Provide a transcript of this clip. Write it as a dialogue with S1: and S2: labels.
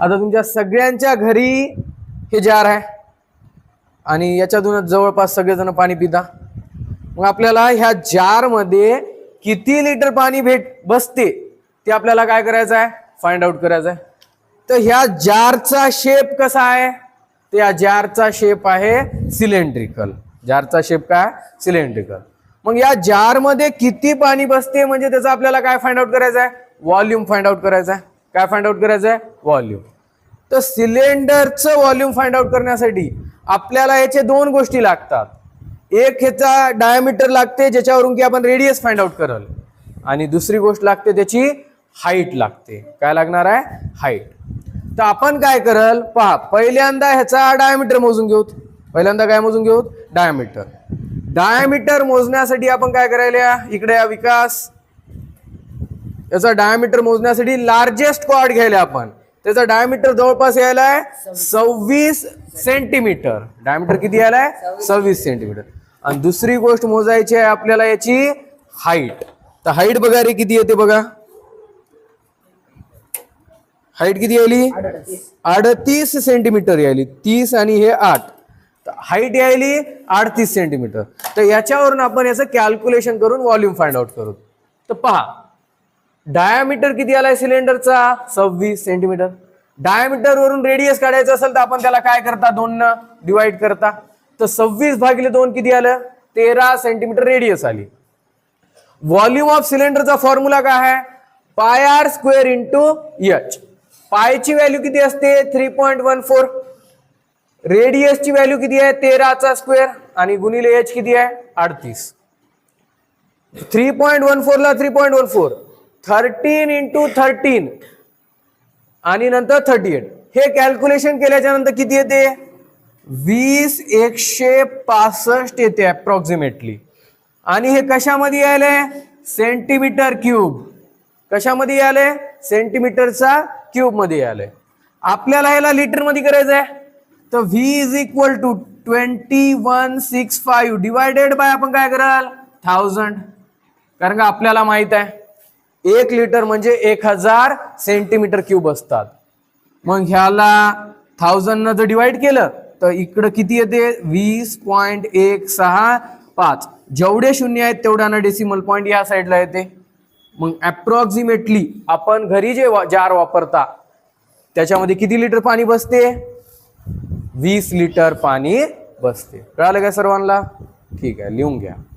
S1: आता तुमच्या सगळ्यांच्या घरी हे जार आहे. आणि याच्यातूनच जवळपास सगळेजण पाणी पिता. मग आपल्याला ह्या जारमध्ये किती लिटर पाणी भेट बसते ते आपल्याला काय करायचं आहे? फाइंड आउट करायचं आहे. तर ह्या जारचा शेप कसा आहे? तर या जारचा शेप आहे सिलेंड्रिकल जारचा शेप काय? सिलेंड्रिकल मग या जारमध्ये किती पाणी बसते? म्हणजे त्याचं आपल्याला काय फाइंड आउट करायचं आहे? व्हॉल्यूम फाइंड आउट करायचं आहे. काय फाइंड आउट करायचं आहे व्हॉल्यूम तर सिलेंडरचं व्हॉल्यूम फाइंड आउट करण्यासाठी आपल्याला याचे दोन गोष्टी लागतात. एक ह्याचा डायमीटर लागते ज्याच्यावरून की आपण रेडियस फाइंड आउट कराल. आणि दुसरी गोष्ट लागते त्याची हाईट लागते. काय लागणार आहे? हाईट तर आपण काय करल? पहा पहिल्यांदा ह्याचा डायमीटर मोजून घेऊ पहिल्यांदा काय मोजून घेऊ डायमीटर डायमीटर मोजण्यासाठी आपण काय करायला इकडे या विकास. याचा डायमीटर मोजण्यासाठी लार्जेस्ट कॉर्ड घ्यायला आपण. त्याचा डायमीटर जवळपास यायला आहे सव्वीस सेंटीमीटर डायमीटर किती यायला आहे? सव्वीस सेंटीमीटर आणि दुसरी गोष्ट मोजायची आहे आपल्याला याची हाईट तर हाईट बघा रे किती येते बघा. हाईट किती यायली? अडतीस सेंटीमीटर यायली. तीस आणि हे आठ. हाईट यायली अडतीस सेंटीमीटर तर याच्यावरून आपण याचं कॅल्क्युलेशन करून व्हॉल्यूम फाइंड आउट करू. तर पहा डायामीटर किती आलाय सिलेंडरचा सव्वीस सेंटीमीटर डायामीटर वरून रेडियस काढायचं असेल तर आपण त्याला काय करता? दोन डिवाइड करता. तर सव्वीस भागिले दोन किती आलं? तेरा सेंटीमीटर रेडियस आली. व्हॉल्यूम ऑफ सिलेंडरचा फॉर्म्युला काय आहे? Pi R square into H पायची value किती असते? थ्री पॉईंट वन फोर रेडियसची व्हॅल्यू किती आहे? तेराचा स्क्वेअर आणि गुणिले एच किती आहे? अडतीस. थ्री पॉईंट वन फोरला three point one four thirteen into thirteen. आणि नंतर थर्टी एट. हे कॅल्क्युलेशन केल्याच्यानंतर किती येते? वीस एकशे पासष्ट येते अप्रॉक्सिमेटली आणि हे कशामध्ये यायलंय सेंटीमीटर क्यूब कशामध्ये यायलंय सेंटीमीटरचा क्यूबमध्ये यायलंय आपल्याला याला लिटरमध्ये करायचं आहे? तर V is equal to twenty one six five divided by आपण काय कराल? थाउजंड कारण का आपल्याला माहीत आहे? एक लिटर म्हणजे एक हजार सेंटीमीटर क्यूब असतात. मग ह्याला थाउजंड न जर डिवाइड केलं तर इकडं किती येते? वीस पॉईंट एक सहा पाच. जेवढे शून्य आहेत तेवढ्यानं डेसिमल पॉईंट या साईडला येते. मग अप्रॉक्सिमेटली आपण घरी जे वा- जार वापरता त्याच्यामध्ये किती लिटर पाणी बसते? वीस लिटर पाणी बसते. कळालं का सर्वांना? ठीक आहे लिहून घ्या.